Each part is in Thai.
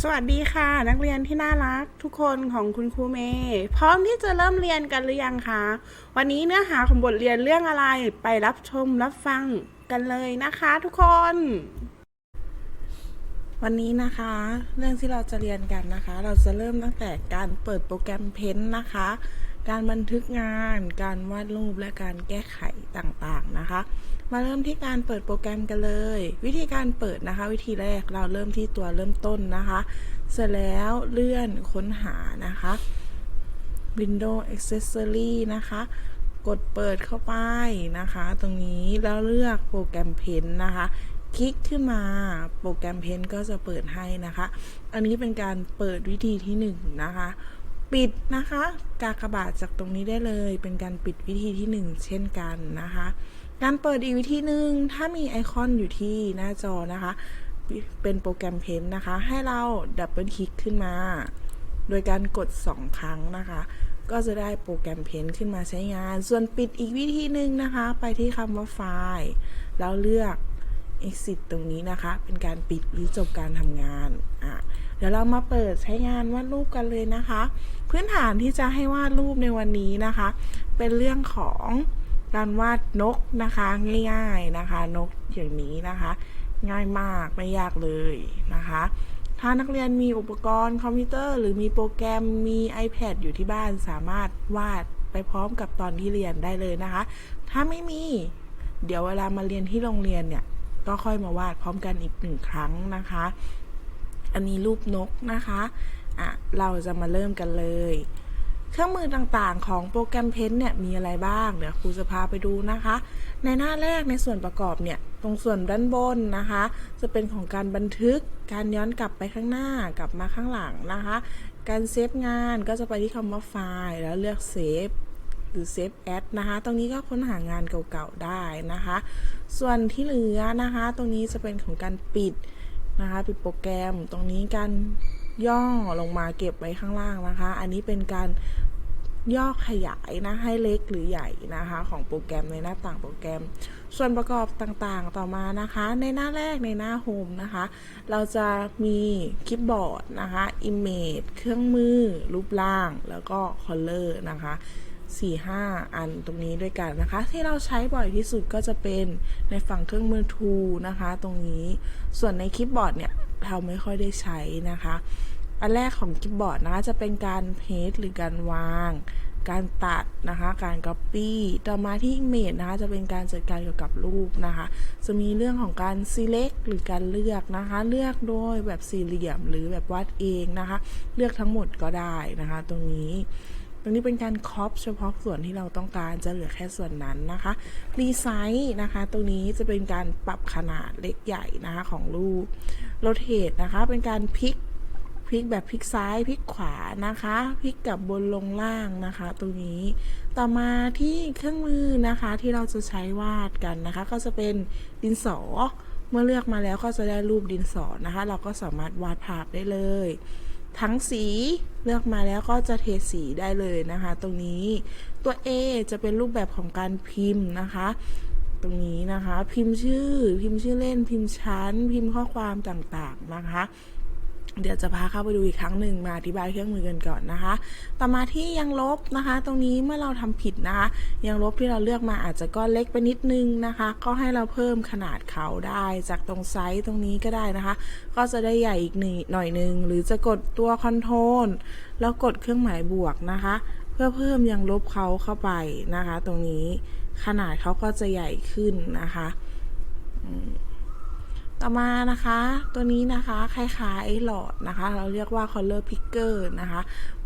สวัสดีค่ะ นักเรียนที่น่ารักทุกคนของคุณครูเมย์พร้อมที่จะเริ่มเรียนกันหรือยังคะวันนี้เนื้อหาของบทเรียนเรื่องอะไรไปรับชมรับฟังกันเลยนะคะทุกคน วันนี้นะคะ เรื่องที่เราจะเรียนกันนะคะ เราจะเริ่มตั้งแต่การเปิดโปรแกรมเพ้นนะคะ การบันทึกงาน การวาดรูปและการแก้ไขต่างๆนะคะ มาเริ่มที่การเปิดโปรแกรมกันเลย วิธีการเปิดนะคะ วิธีแรกเราเริ่มที่ตัวเริ่มต้นนะคะ เสร็จแล้วเลื่อนค้นหานะคะ Windows Accessory นะคะ กดเปิดเข้าไปนะคะ ตรงนี้แล้วเลือกโปรแกรมเพนนะคะ คลิกขึ้นมาโปรแกรมเพนก็จะเปิดให้นะคะ อันนี้เป็นการเปิดวิธีที่1นงนะคะ ปิดนะคะ กากบาทจากตรงนี้ได้เลย เป็นการปิดวิธีที่ 1 เช่นกันนะคะ การเปิดอีกวิธีหนึ่งถ้ามีไอคอนอยู่ที่หน้าจอนะคะ เป็นโปรแกรมเพนนะคะ ให้เราดับเบิลคลิกขึ้นมา โดยการกด 2 ครั้งนะคะก็จะได้โปรแกรมเพนขึ้นมาใช้งาน ส่วนปิดอีกวิธีหนึ่งนะคะ ไปที่คำว่าไฟล์ แล้วเลือก exit ตรงนี้นะคะ เป็นการปิดหรือจบการทำงานอะเดี๋ยวเรามาเปิดใช้งานวาดรูปกันเลยนะคะ พื้นฐานที่จะให้วาดรูปในวันนี้นะคะ เป็นเรื่องของการวาดนกนะคะง่ายๆนะคะ นกอย่างนี้นะคะ ง่ายมากไม่ยากเลยนะคะ ถ้านักเรียนมีอุปกรณ์คอมพิวเตอร์ หรือมีโปรแกรมมี iPad อยู่ที่บ้านสามารถวาดไปพร้อมกับตอนที่เรียนได้เลยนะคะ ถ้าไม่มี เดี๋ยวเวลามาเรียนที่โรงเรียนเนี่ย ก็ค่อยมาวาดพร้อมกันอีกหนึ่งครั้งนะคะ อันนี้รูปนกนะคะอะเราจะมาเริ่มกันเลย เครื่องมือต่างๆของโปรแกรมเพนเนี่ยมีอะไรบ้าง เดี๋ยวครูจะพาไปดูนะคะ ในหน้าแรกในส่วนประกอบเนี่ยตรงส่วนด้านบนนะคะ จะเป็นของการบันทึกการย้อนกลับไปข้างหน้ากลับมาข้างหลังนะคะ การเซฟงานก็จะไปที่คำว่าไฟล์แล้วเลือกเซฟ หรือ Save As นะคะ ตรงนี้ก็ค้นหางานเก่าๆได้นะคะ ส่วนที่เหลือนะคะ ตรงนี้จะเป็นของการปิดนะคะ ปิดโปรแกรม ตรงนี้การย่อลงมาเก็บไว้ข้างล่างนะคะ อันนี้เป็นการย่อขยายนะให้เล็กหรือใหญ่นะคะ ของโปรแกรมในหน้าต่างโปรแกรม ส่วนประกอบต่างๆต่อมานะคะ ในหน้าแรกในหน้าโฮมนะคะ เราจะมีคีย์บอร์ดนะคะ Image เครื่องมือ รูปร่างแล้วก็ Color นะคะ 4-5 อันตรงนี้ด้วยกันนะคะ ที่เราใช้บ่อยที่สุดก็จะเป็นในฝั่งเครื่องมือ t o o นะคะตรงนี้ส่วนในคีย์บอร์ดเนี่ยเราไม่ค่อยได้ใช้นะคะ อันแรกของคีย์บอร์ดนะคะจะเป็นการเพจหรือการวาง การตัดนะคะ การ Copy ต่อมาที่ Image นะคะจะเป็นการจัดการเกี่ยวกับรูปนะคะ จะมีเรื่องของการ select หรือการเลือกนะคะ เลือกโดยแบบสี่เหลี่ยมหรือแบบวาดเองนะคะ เลือกทั้งหมดก็ได้นะคะ ตรงนี้ ตรงนี้เป็นการครอปเฉพาะส่วนที่เราต้องการจะเหลือแค่ส่วนนั้นนะคะรีไซส์นะคะ ตรงนี้จะเป็นการปรับขนาดเล็กใหญ่นะคะของรูปโรเทตนะคะ เป็นการพลิกพลิกแบบพลิกซ้ายพลิกขวานะคะพลิกกับบนลงล่างนะคะ ตรงนี้ต่อมาที่เครื่องมือนะคะที่เราจะใช้วาดกันนะคะ ก็จะเป็นดินสอเมื่อเลือกมาแล้วก็จะได้รูปดินสอนะคะ เราก็สามารถวาดภาพได้เลย ทั้งสีเลือกมาแล้วก็จะเทสีได้เลยนะคะ ตรงนี้ตัว A จะเป็นรูปแบบของการพิมพ์นะคะ ตรงนี้นะคะ พิมพ์ชื่อ พิมพ์ชื่อเล่น พิมพ์ชั้น พิมพ์ข้อความต่างๆนะคะ เดี๋ยวจะพาเข้าไปดูอีกครั้งหนึ่งมาอธิบายเครื่องมือกันก่อนนะคะ ต่อมาที่ยังลบนะคะ ตรงนี้เมื่อเราทำผิดนะคะ ยังลบที่เราเลือกมาอาจจะก้อนเล็กไปนิดนึงนะคะ ก็ให้เราเพิ่มขนาดเขาได้จากตรงไซส์ตรงนี้ก็ได้นะคะ ก็จะได้ใหญ่อีกหนึ่งหน่อยหนึ่งหรือจะกดตัวคอนโทรลแล้วกดเครื่องหมายบวกนะคะ เพื่อเพิ่มยังลบเขาเข้าไปนะคะ ตรงนี้ขนาดเขาก็จะใหญ่ขึ้นนะคะอื ต่อมานะคะ ตัวนี้นะคะคล้ายๆหลอดนะคะ เราเรียกว่า color picker นะคะ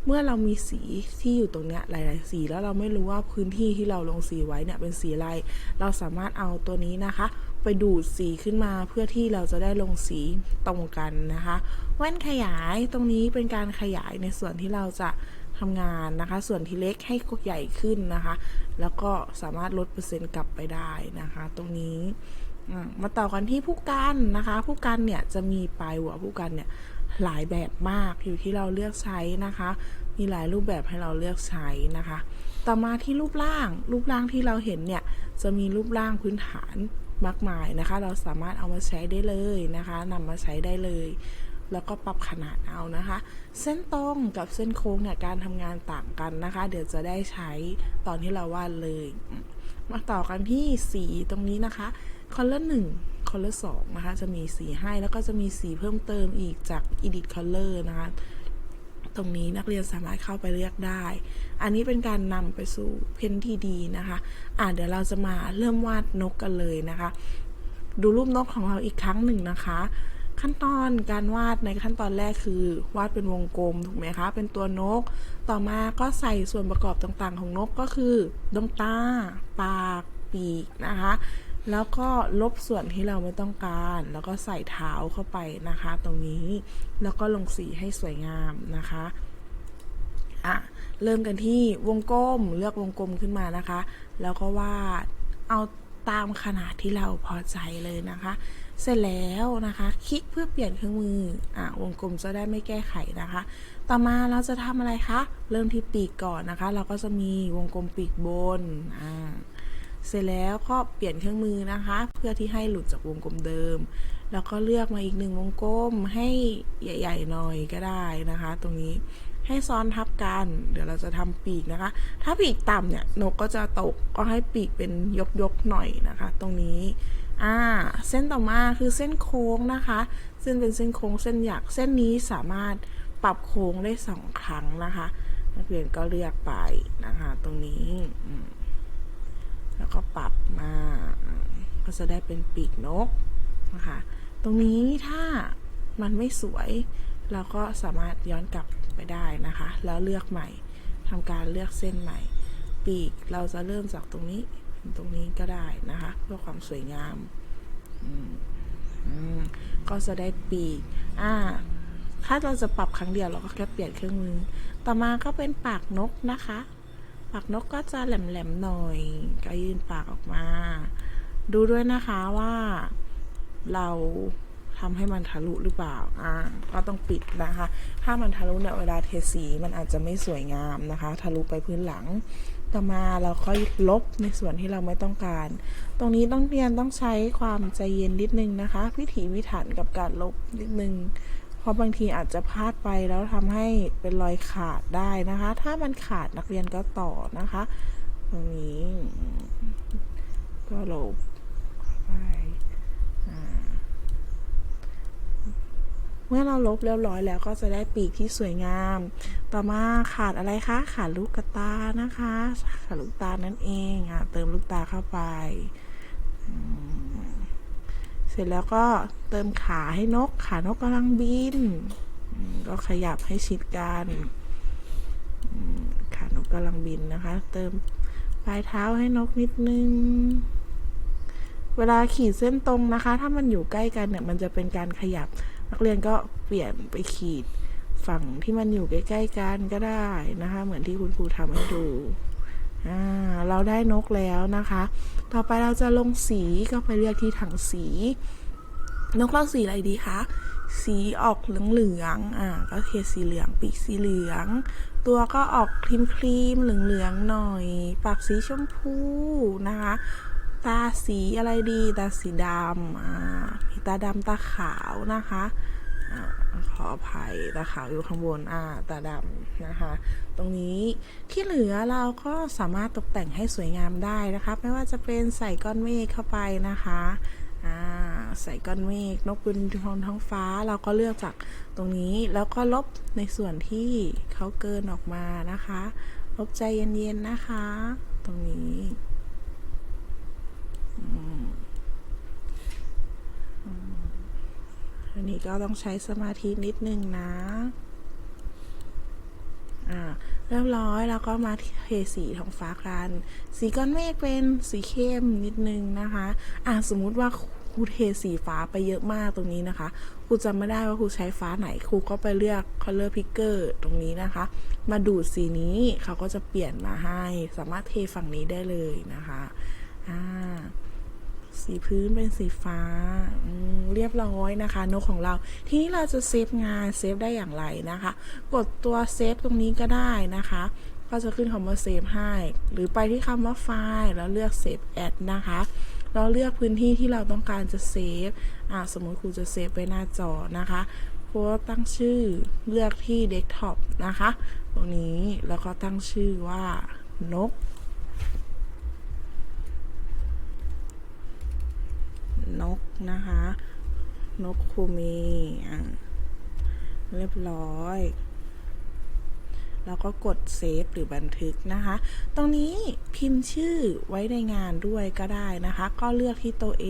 เมื่อเรามีสีที่อยู่ตรงเนี้ยหลาย ๆ สีแล้วเราไม่รู้ว่าพื้นที่ที่เราลงสีไว้เนี่ยเป็นสีอะไร เราสามารถเอาตัวนี้นะคะ ไปดูดสีขึ้นมาเพื่อที่เราจะได้ลงสีตรงกันนะคะแว่นขยายตรงนี้เป็นการขยายในส่วนที่เราจะทำงานนะคะ ส่วนที่เล็กให้ใหญ่ขึ้นนะคะ แล้วก็สามารถลดเปอร์เซ็นต์กลับไปได้นะคะ ตรงนี้ มาต่อกันที่ผู้กันนะคะ ผู้กันเนี่ยจะมีปลายหัวผู้กันเนี่ยหลายแบบมากอยู่ที่เราเลือกใช้นะคะ มีหลายรูปแบบให้เราเลือกใช้นะคะ ต่อมาที่รูปร่าง รูปร่างที่เราเห็นเนี่ยจะมีรูปร่างพื้นฐานมากมายนะคะ เราสามารถเอามาใช้ได้เลยนะคะนำมาใช้ได้เลย แล้วก็ปรับขนาดเอานะคะ เส้นตรงกับเส้นโค้งเนี่ยการทำงานต่างกันนะคะ เดี๋ยวจะได้ใช้ตอนที่เราวาดเลย มาต่อกันที่สีตรงนี้นะคะ color 1 color 2 นะคะ จะมีสีให้แล้วก็จะมีสีเพิ่มเติมอีกจาก edit color นะคะ ตรงนี้นักเรียนสามารถเข้าไปเลือกได้ อันนี้เป็นการนำไปสู่เพนที่ดีนะคะ อ่าเดี๋ยวเราจะมาเริ่มวาดนกกันเลยนะคะ ดูรูปนกของเราอีกครั้งหนึ่งนะคะขั้นตอนการวาดในขั้นตอนแรกคือ วาดเป็นวงกลมถูกไหมคะ เป็นตัวนก ต่อมาก็ใส่ส่วนประกอบต่างๆ ของนกก็คือดวงตา ปาก ปีกนะคะ แล้วก็ลบส่วนที่เราไม่ต้องการ แล้วก็ใส่เท้าเข้าไปนะคะ ตรงนี้ แล้วก็ลงสีให้สวยงามนะคะอะเริ่มกันที่วงกลมเลือกวงกลมขึ้นมานะคะ แล้วก็วาดเอาตามขนาดที่เราพอใจเลยนะคะ เสร็จแล้วนะคะ คลิกเพื่อเปลี่ยนเครื่องมืออะวงกลมจะได้ไม่แก้ไขนะคะ ต่อมาเราจะทำอะไรคะ เริ่มที่ปีกก่อนนะคะ เราก็จะมีวงกลมปีกบนอ่า เสร็จแล้วก็เปลี่ยนเครื่องมือนะคะ เพื่อที่ให้หลุดจากวงกลมเดิม แล้วก็เลือกมาอีกหนึ่งวงกลมให้ใหญ่ ๆ หน่อยก็ได้นะคะ ตรงนี้ให้ซ้อนทับกัน เดี๋ยวเราจะทำปีกนะคะ ถ้าปีกต่ำเนี่ยนกก็จะตกก็ให้ปีกเป็นยกๆหน่อยนะคะ ตรงนี้อ่าเส้นต่อมาคือเส้นโค้งนะคะซึ่งเป็นเส้นโค้งเส้นหยักเส้นนี้สามารถปรับโค้งได้สองครั้งนะคะนักเรียนก็เลือกไปนะคะ ตรงนี้อื แล้วก็ปรับมา ก็จะได้เป็นปีกนกนะคะ ตรงนี้ถ้ามันไม่สวย เราก็สามารถย้อนกลับไปได้นะคะ แล้วเลือกใหม่ทำการเลือกเส้นใหม่ ปีกเราจะเริ่มจากตรงนี้ตรงนี้ก็ได้นะคะ เพื่อความสวยงามอืมอืมก็จะได้ปีกอ่าถ้าเราจะปรับครั้งเดียวเราก็แค่เปลี่ยนเครื่องมือ ต่อมาก็เป็นปากนกนะคะ ปากนกก็จะแหลมๆหน่อย ก็ยื่นปากออกมา ดูด้วยนะคะว่าเราทำให้มันทะลุหรือเปล่า อ่า ก็ต้องปิดนะคะ ถ้ามันทะลุเนี่ยเวลาเทสีมันอาจจะไม่สวยงามนะคะ ทะลุไปพื้นหลัง ต่อมาเราค่อยลบในส่วนที่เราไม่ต้องการ ตรงนี้ต้องเรียนต้องใช้ความใจเย็นนิดนึงนะคะ พิถีพิถันกับการลบนิดนึง ราะบางทีอาจจะพลาดไปแล้วทำให้เป็นรอยขาดได้นะคะ ถ้ามันขาดนักเรียนก็ต่อนะคะ ตรงนี้ก็ลบไปเมื่อเราลบเรียบร้อยแล้วก็จะได้ปีกที่สวยงาม ต่อมาขาดอะไรคะ ขาดลูกกตานะคะ ขาดลูกตานั่นเองอะเติมลูกตาเข้าไปอืม สร็จแล้วก็เติมขาให้นก ขานกกำลังบิน ก็ขยับให้ชิดกันขานกกำลังบินนะคะ เติมปลายเท้าให้นกนิดนึง เวลาขีดเส้นตรงนะคะ ถ้ามันอยู่ใกล้กันเนี่ย มันจะเป็นการขยับ นักเรียนก็เปลี่ยนไปขีดฝั่งที่มันอยู่ใกล้ ๆ กันก็ได้นะคะ เหมือนที่คุณครูทำให้ดู เราได้นกแล้วนะคะ ต่อไปเราจะลงสีก็ไปเลือกที่ถังสี นกเล่าสีอะไรดีคะ สีออกเหลืองๆอ่าก็เทสีเหลืองปีกสีเหลือง ตัวก็ออกครีมครีมๆเหลืองๆหน่อย ปากสีชมพูนะคะ ตาสีอะไรดี ตาสีดำอ่ามีตาดำตาขาวนะคะอ่า ขออภัยตาขาวอยู่ข้างบนอ่าตาดำนะคะ ตรงนี้ที่เหลือเราก็สามารถตกแต่งให้สวยงามได้นะคะ ไม่ว่าจะเป็นใส่ก้อนเมฆเข้าไปนะคะอ่าใส่ก้อนเมฆนกบินท้องท้องฟ้าเราก็เลือกจากตรงนี้แล้วก็ลบในส่วนที่เขาเกินออกมานะคะ ลบใจเย็นๆนะคะ ตรงนี้อัันนี้ก็ต้องใช้สมาธินิดนึงนะอ่าเรียบร้อยแล้วก็มาเทสีท้องฟ้ากัน สีก้อนเมฆเป็นสีเข้มนิดนึงนะคะอ่าสมมุติว่าครูเทสีฟ้าไปเยอะมากตรงนี้นะคะครูจำไม่ได้ว่าครูใช้ฟ้าไหนครูก็ไปเลือก color picker ตรงนี้นะคะ มาดูดสีนี้เขาก็จะเปลี่ยนมาให้ สามารถเทฝั่งนี้ได้เลยนะคะอ่า สีพื้นเป็นสีฟ้า เรียบร้อยนะคะ นกของเรา ทีนี้เราจะเซฟงานเซฟได้อย่างไรนะคะ กดตัวเซฟตรงนี้ก็ได้นะคะ ก็จะขึ้นคำว่าเซฟให้ หรือไปที่คำว่าไฟล์แล้วเลือกเซฟแอดนะคะ เราเลือกพื้นที่ที่เราต้องการจะเซฟสมมติครูจะเซฟไว้หน้าจอนะคะครูตั้งชื่อเลือกที่เดสก์ท็อปนะคะ ตรงนี้แล้วก็ตั้งชื่อว่านก นกนะคะ นกคูมอะเรียบร้อยแล้วก็กดเซฟหรือบันทึกนะคะ ตรงนี้พิมพ์ชื่อไว้ในงานด้วยก็ได้นะคะ ก็เลือกที่ตัว A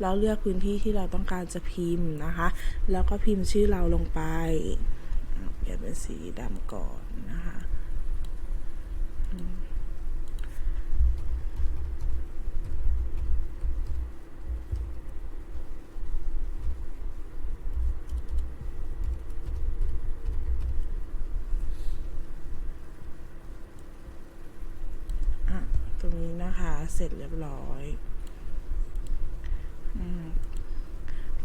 แล้วเลือกพื้นที่ที่เราต้องการจะพิมพ์นะคะ แล้วก็พิมพ์ชื่อเราลงไปเปลี่ยนเป็นสีดำก่อนนะคะอืมอะตรงนี้นะคะ เสร็จเรียบร้อยอ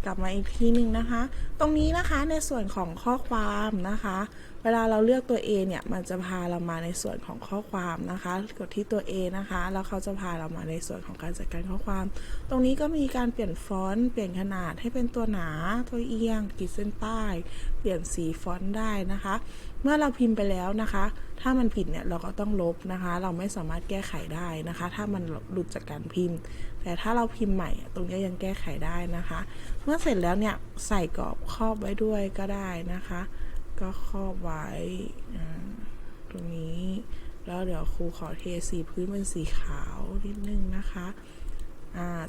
กลับมาอีกทีหนึ่งนะคะ ตรงนี้นะคะในส่วนของข้อความนะคะเวลาเราเลือกตัว A เนี่ย มันจะพาเรามาในส่วนของข้อความนะคะ กดที่ตัว A นะคะ แล้วเขาจะพาเรามาในส่วนของการจัดการข้อความ ตรงนี้ก็มีการเปลี่ยนฟอนต์ เปลี่ยนขนาดให้เป็นตัวหนา ตัวเอียง ขีดเส้นใต้ เปลี่ยนสีฟอนต์ได้นะคะ เมื่อเราพิมพ์ไปแล้วนะคะ ถ้ามันผิดเนี่ย เราก็ต้องลบนะคะ เราไม่สามารถแก้ไขได้นะคะ ถ้ามันหลุดจากการพิมพ์ แต่ถ้าเราพิมพ์ใหม่ ตรงนี้ยังแก้ไขได้นะคะ เมื่อเสร็จแล้วเนี่ย ใส่กรอบครอบไว้ด้วยก็ได้นะคะ ก็ครอบไว้ตรงนี้ แล้วเดี๋ยวครูขอเทสีพื้นเป็นสีขาวนิดนึงนะคะ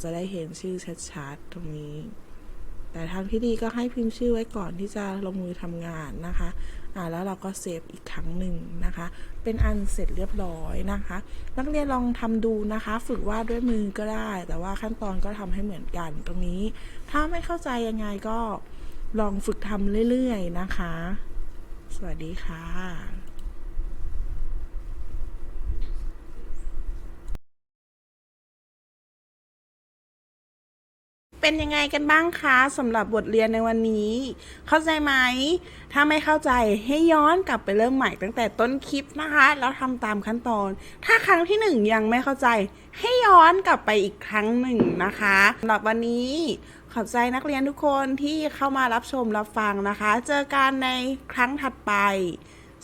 จะได้เห็นชื่อชัดๆตรงนี้ แต่ทางที่ดีก็ให้พิมพ์ชื่อไว้ก่อนที่จะลงมือทำงานนะคะแล้วเราก็เซฟอีกครั้งหนึ่งนะคะ เป็นอันเสร็จเรียบร้อยนะคะ นักเรียนลองทำดูนะคะ ฝึกวาดด้วยมือก็ได้ แต่ว่าขั้นตอนก็ทำให้เหมือนกันตรงนี้ ถ้าไม่เข้าใจยังไงก็ลองฝึกทำเรื่อย ๆ นะคะ สวัสดีค่ะเป็นยังไงกันบ้างคะสำหรับบทเรียนในวันนี้ เข้าใจไหม ถ้าไม่เข้าใจให้ย้อนกลับไปเริ่มใหม่ตั้งแต่ต้นคลิปนะคะ แล้วทำตามขั้นตอน ถ้าครั้งที่หนึ่งยังไม่เข้าใจ ให้ย้อนกลับไปอีกครั้งหนึ่งนะคะสำหรับวันนี้ ขอบใจนักเรียนทุกคนที่เข้ามารับชมรับฟังนะคะ เจอกันในครั้งถัดไป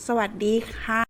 สวัสดีค่ะ